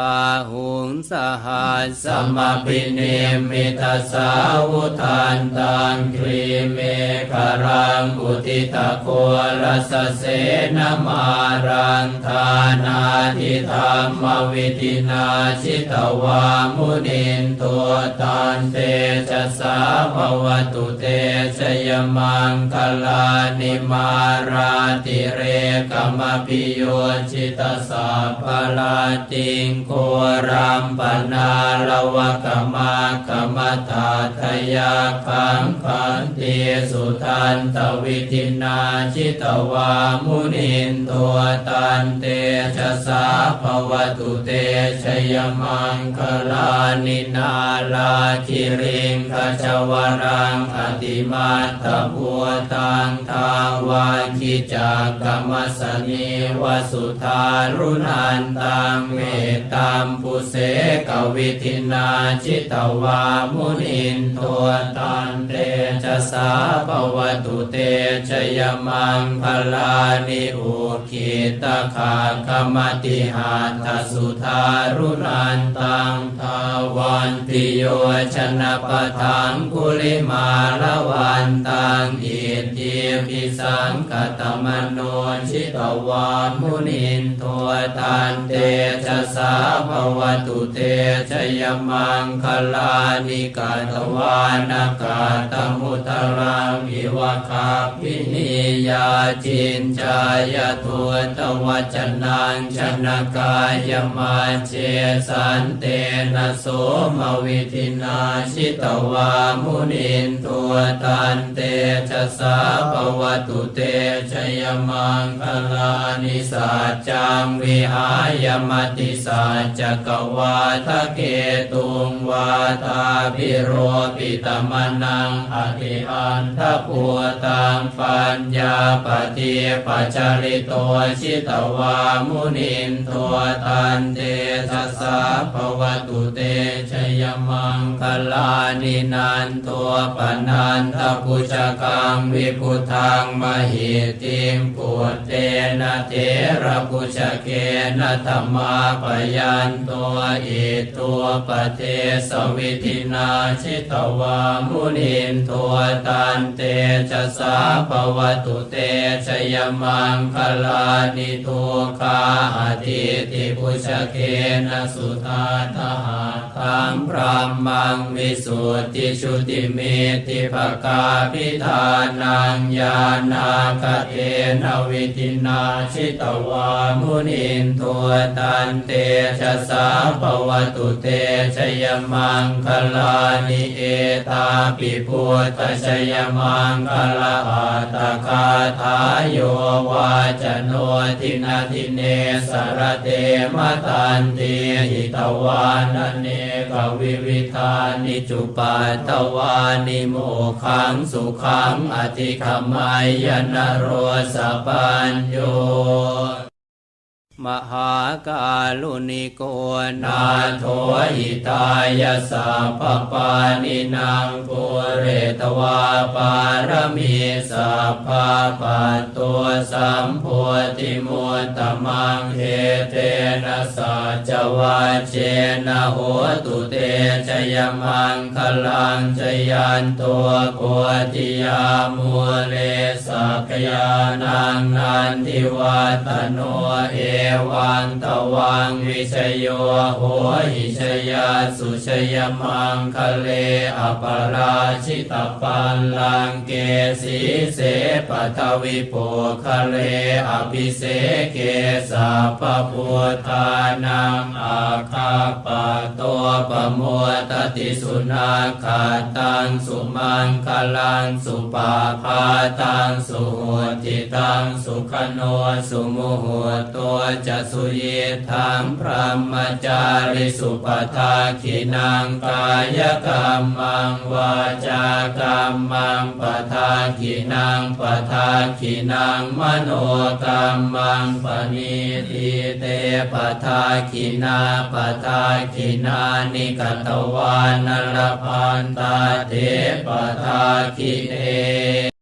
อาหุ งสหัสสมปิเนมิตสาวุทานตังครีเมฆรังอุทิตะโครสเสนมารังทานาทิธรรมวิธินาชิตวามุนินตัวตันเตจะสาภวตุเตชยมังคลานิมาราติเรกมปิโยชิตสาภลาติงโครัมปนาลวะกมากมตาทยาคังคันติสุทันตวิธินาชิตวามุนินตัวตันเตชะสาภวตุเตชยมังคลานินาลาคิริงขจวรังอติมาตบัวตังทาวาคิจากกรรมสนีวสุธารุนันตังเมตตามปุเสกวิธินาชิตวามุนินตัวตันเตชะสาภวตุเตชยมังคลานิอุคิตขากรรมติหาทสุธารุนันตังทาวันติโยชนะปะทังกุลิมาละวันตังอิ ทิสังกตมโนชิตวามุนินตัวตันเตชะสาภวตุเตชยมังคลานิกาตวานากาตมุตรังอิวะคาปินิยาจินจายทุตวัจนังชนกายมาเจสันเตนะโสมวิธินาชิตวามุนินตัวตันเตชะสาภวตุเตชยมังคลานิสัจจังวิหายมติสัจจกวาทะเกตุงวาตาพิโรปิตมนังอธิอันทปัวตังปัญญาปฏิปัจจาริโตชิตวามุนินตัวตันเตชะสาภวตุเตชยมังคลานินันตัวปนันทปุจกังวิพุทัังมหิติมปุตเตนะเทระปุจเกนะธรรมาปยันตัวอิตัวปเทสวิธินาชิตวามุนินตัวตันเตชะสาภวตุเตชยมังคลานิทุคาอธิติปุชเกนะสุธาทหาทังพรามังวิสุทธิชุติเมติภกาพิธานังญาณาคเทนวิธินาชิตวามุนินตัวตันเตชะสาภวตุเตชยมังคลานิเอตาปิพุทธชยมังคลาอัตตคาทายโยวาจโนทินาทิเนสรเตมตันติหิตวานเนกวิวิธานิจุปัตตวานิโมขังสุขังอธิขมมายนโรสปัญโย มหากาลุนิโกนาโทหิตายาสัพปานินางปุเรตวาปารมีสัพพะปัตตัวสัมโพธิมุตตมังเฮเตนะสัจวาเจนะโหตุเตชยมังคลังชยันตัวโพธิยามูเลสักยานังนันทิวัตโนเอวังตวังวิชโยโหหิชยาสุชยมังคะเลอปราชิตปัลลังเกสีเสปทวิโปคะเลอภิเสเกสัพพพุทธานังอาคาปะตัวปะโมตติสุนาคาตังสุมังคลังสุปาพาตังสุโหติตังสุขโนสุโมโหตัวจะสุเยทังพระมจาริสุปทาขินังกายกรรมังวาจากรรมังปทาขินังปทาขินังมโนกรรมังปณิทิเตปทาขินาปทาขินานิกตวานรพันตาเทปทาขิเต